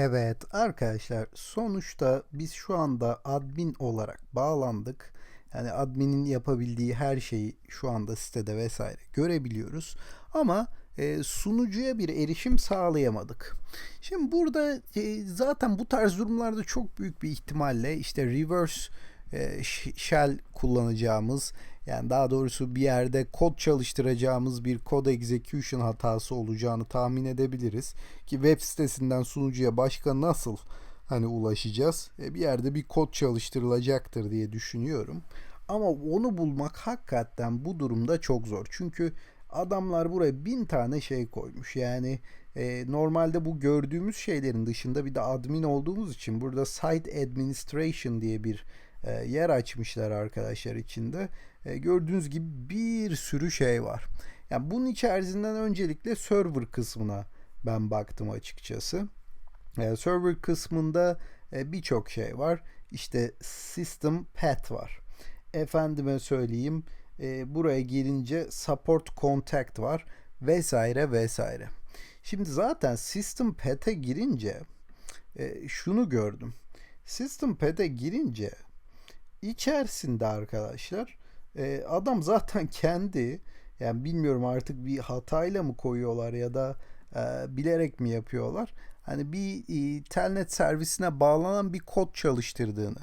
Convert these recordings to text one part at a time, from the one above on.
Evet arkadaşlar sonuçta biz şu anda admin olarak bağlandık. Yani adminin yapabildiği her şeyi şu anda sitede vesaire görebiliyoruz. Ama e, sunucuya bir erişim sağlayamadık. Şimdi burada e, zaten bu tarz durumlarda çok büyük bir ihtimalle işte reverse e, sh- shell kullanacağımız yani daha doğrusu bir yerde kod çalıştıracağımız bir code execution hatası olacağını tahmin edebiliriz. Ki web sitesinden sunucuya başka nasıl hani ulaşacağız? E, bir yerde bir kod çalıştırılacaktır diye düşünüyorum. Ama onu bulmak hakikaten bu durumda çok zor. Çünkü adamlar buraya bin tane şey koymuş. Yani e, normalde bu gördüğümüz şeylerin dışında bir de admin olduğumuz için burada site administration diye bir yer açmışlar arkadaşlar içinde. E, gördüğünüz gibi bir sürü şey var. Yani bunun içerisinden öncelikle server kısmına ben baktım açıkçası. E, server kısmında e, birçok şey var. İşte system path var. Efendime söyleyeyim e, buraya gelince support contact var vesaire vesaire. Şimdi zaten system path'e girince e, şunu gördüm. System path'e girince içerisinde arkadaşlar e, adam zaten kendi yani bilmiyorum artık bir hatayla mı koyuyorlar ya da e, bilerek mi yapıyorlar. Hani bir e, telnet servisine bağlanan bir kod çalıştırdığını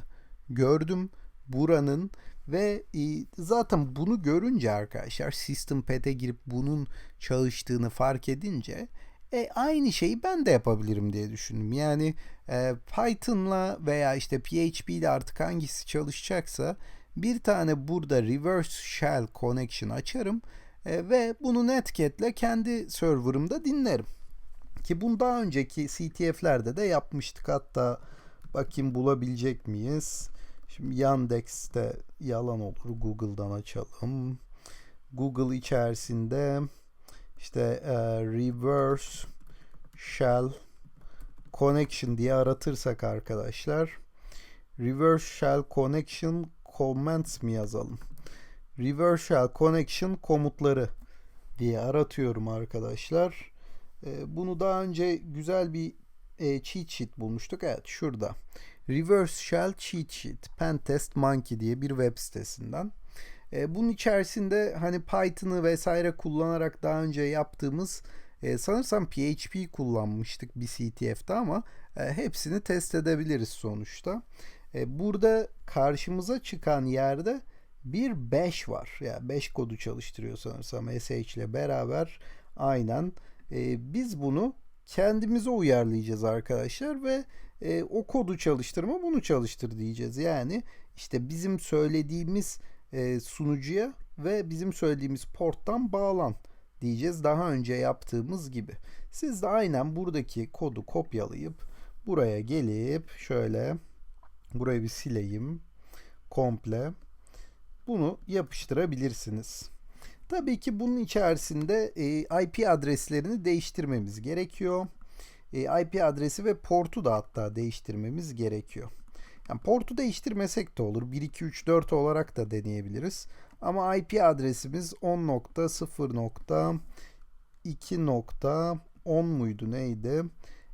gördüm buranın ve e, zaten bunu görünce arkadaşlar System Path'e girip bunun çalıştığını fark edince e, aynı şeyi ben de yapabilirim diye düşündüm. Yani e, Python'la veya işte PHP ile artık hangisi çalışacaksa bir tane burada reverse shell connection açarım e, ve bunu Netcat'le kendi serverımda dinlerim. Ki bunu daha önceki CTF'lerde de yapmıştık. Hatta bakayım bulabilecek miyiz? Şimdi Yandex'te yalan olur. Google'dan açalım. Google içerisinde işte e, reverse shell connection diye aratırsak arkadaşlar reverse shell connection commands mi yazalım? Reverse shell connection komutları diye aratıyorum arkadaşlar. E, bunu daha önce güzel bir e, cheat sheet bulmuştuk. Evet şurada. Reverse Shell Cheat Sheet Pentest Monkey diye bir web sitesinden. E, bunun içerisinde hani Python'ı vesaire kullanarak daha önce yaptığımız e, sanırsam PHP kullanmıştık bir CTF'de ama e, hepsini test edebiliriz sonuçta. E, burada karşımıza çıkan yerde bir 5 var. Yani 5 kodu çalıştırıyor sanırsam SH ile beraber aynen. E, biz bunu kendimize uyarlayacağız arkadaşlar ve e, o kodu çalıştırma bunu çalıştır diyeceğiz. Yani işte bizim söylediğimiz e, sunucuya ve bizim söylediğimiz porttan bağlan diyeceğiz daha önce yaptığımız gibi. Siz de aynen buradaki kodu kopyalayıp buraya gelip şöyle burayı bir sileyim komple bunu yapıştırabilirsiniz. Tabii ki bunun içerisinde e, IP adreslerini değiştirmemiz gerekiyor. E, IP adresi ve portu da hatta değiştirmemiz gerekiyor. Yani portu değiştirmesek de olur. 1, 2, 3, 4 olarak da deneyebiliriz. Ama IP adresimiz 10.0.2.10 muydu neydi?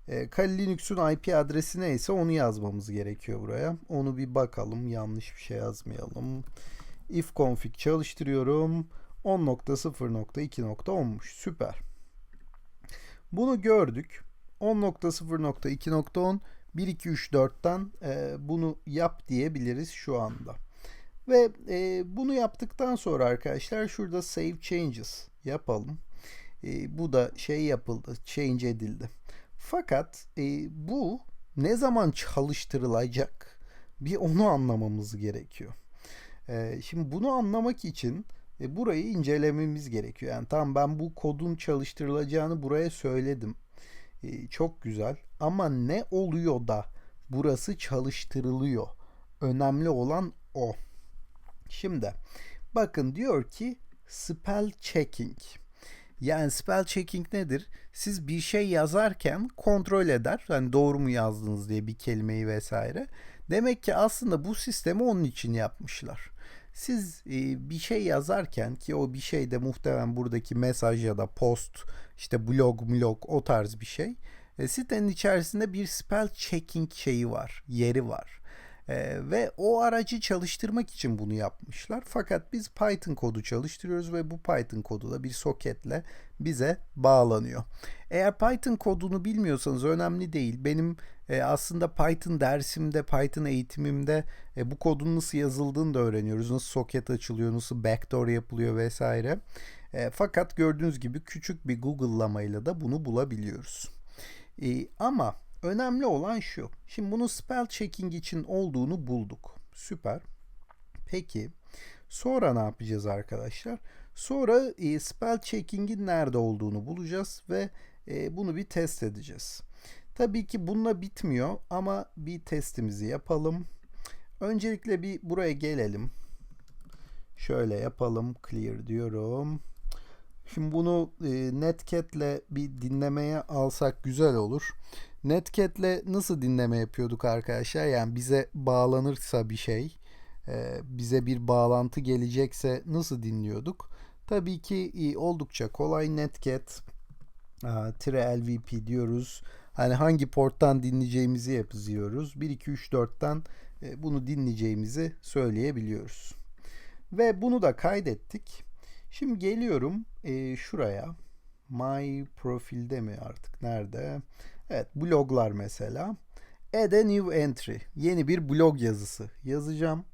E, Kali Linux'un IP adresi neyse onu yazmamız gerekiyor buraya. Onu bir bakalım. Yanlış bir şey yazmayalım. If config çalıştırıyorum. 10.0.2.10'muş. Süper. Bunu gördük. 10.0.2.10 1 2 3 4'ten e, bunu yap diyebiliriz şu anda. Ve e, bunu yaptıktan sonra arkadaşlar şurada save changes yapalım. E, bu da şey yapıldı, change edildi. Fakat e, bu ne zaman çalıştırılacak? Bir onu anlamamız gerekiyor. E, şimdi bunu anlamak için e, burayı incelememiz gerekiyor. Yani tamam ben bu kodun çalıştırılacağını buraya söyledim. E, çok güzel. Ama ne oluyor da burası çalıştırılıyor? Önemli olan o. Şimdi bakın diyor ki spell checking. Yani spell checking nedir? Siz bir şey yazarken kontrol eder. Hani doğru mu yazdınız diye bir kelimeyi vesaire. Demek ki aslında bu sistemi onun için yapmışlar. Siz e, bir şey yazarken ki o bir şey de muhtemelen buradaki mesaj ya da post işte blog blog o tarz bir şey. e, sitenin içerisinde bir spell checking şeyi var, yeri var. Ee, ve o aracı çalıştırmak için bunu yapmışlar. Fakat biz Python kodu çalıştırıyoruz ve bu Python kodu da bir soketle bize bağlanıyor. Eğer Python kodunu bilmiyorsanız önemli değil. Benim e, aslında Python dersimde, Python eğitimimde e, bu kodun nasıl yazıldığını da öğreniyoruz. Nasıl soket açılıyor, nasıl backdoor yapılıyor vesaire. E, fakat gördüğünüz gibi küçük bir Google'lamayla da bunu bulabiliyoruz. E, ama önemli olan şu. Şimdi bunu spell checking için olduğunu bulduk. Süper. Peki sonra ne yapacağız arkadaşlar? Sonra e, spell checking'in nerede olduğunu bulacağız ve e, bunu bir test edeceğiz. Tabii ki bununla bitmiyor ama bir testimizi yapalım. Öncelikle bir buraya gelelim. Şöyle yapalım. Clear diyorum. Şimdi bunu e, Netcat'le bir dinlemeye alsak güzel olur. Netcat'le nasıl dinleme yapıyorduk arkadaşlar? Yani bize bağlanırsa bir şey, e, bize bir bağlantı gelecekse nasıl dinliyorduk? Tabii ki e, oldukça kolay Netcat tire LVP diyoruz. Hani hangi porttan dinleyeceğimizi yazıyoruz. 1 2 3 4'ten e, bunu dinleyeceğimizi söyleyebiliyoruz. Ve bunu da kaydettik. Şimdi geliyorum e, şuraya. My profilde mi artık nerede? Evet bloglar mesela. Add a new entry. Yeni bir blog yazısı yazacağım.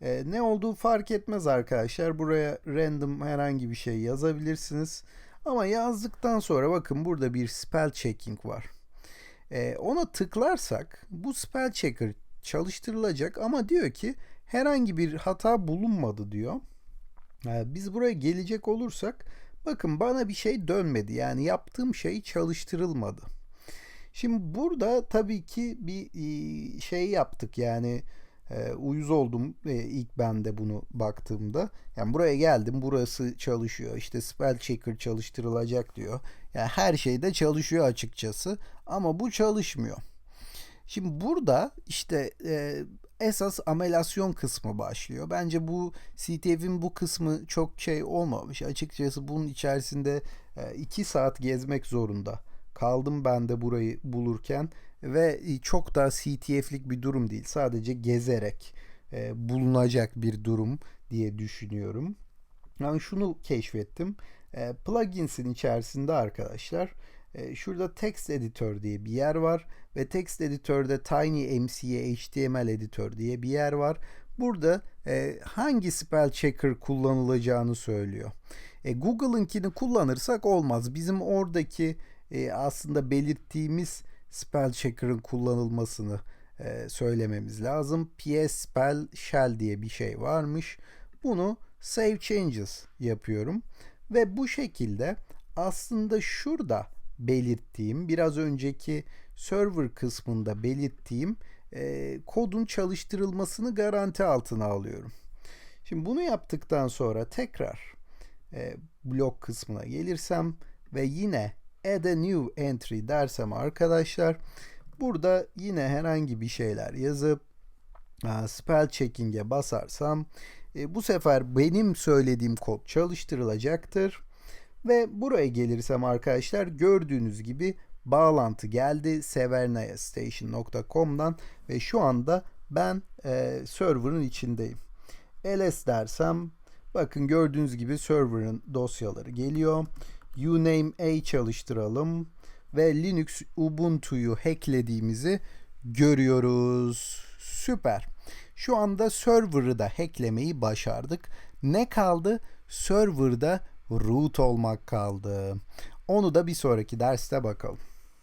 E, ne olduğu fark etmez arkadaşlar. Buraya random herhangi bir şey yazabilirsiniz. Ama yazdıktan sonra bakın burada bir spell checking var. E, ona tıklarsak bu spell checker çalıştırılacak ama diyor ki herhangi bir hata bulunmadı diyor. E, biz buraya gelecek olursak bakın bana bir şey dönmedi. Yani yaptığım şey çalıştırılmadı. Şimdi burada tabii ki bir e, şey yaptık yani e, uyuz oldum e, ilk ben de bunu baktığımda. Yani buraya geldim burası çalışıyor işte spell checker çalıştırılacak diyor. Yani her şeyde çalışıyor açıkçası ama bu çalışmıyor. Şimdi burada işte e, esas amelasyon kısmı başlıyor. Bence bu CTF'in bu kısmı çok şey olmamış. Açıkçası bunun içerisinde 2 e, saat gezmek zorunda kaldım ben de burayı bulurken ve çok da CTF'lik bir durum değil. Sadece gezerek e, bulunacak bir durum diye düşünüyorum. Yani şunu keşfettim. E, plugins'in içerisinde arkadaşlar e, şurada text editor diye bir yer var ve text editörde TinyMCA HTML editör diye bir yer var. Burada e, hangi spell checker kullanılacağını söylüyor. E, Google'ınkini kullanırsak olmaz. Bizim oradaki e, aslında belirttiğimiz spell checker'ın kullanılmasını e, söylememiz lazım. PS spell shell diye bir şey varmış. Bunu save changes yapıyorum ve bu şekilde aslında şurada belirttiğim biraz önceki server kısmında belirttiğim e, kodun çalıştırılmasını garanti altına alıyorum. Şimdi bunu yaptıktan sonra tekrar e, blok kısmına gelirsem ve yine add a new entry dersem arkadaşlar burada yine herhangi bir şeyler yazıp spell checking'e basarsam e, bu sefer benim söylediğim kod çalıştırılacaktır. Ve buraya gelirsem arkadaşlar gördüğünüz gibi bağlantı geldi severnayastation.com'dan ve şu anda ben e, server'ın içindeyim. ls dersem bakın gördüğünüz gibi server'ın dosyaları geliyor uname a çalıştıralım ve Linux Ubuntu'yu hacklediğimizi görüyoruz. Süper. Şu anda server'ı da hacklemeyi başardık. Ne kaldı? Server'da root olmak kaldı. Onu da bir sonraki derste bakalım.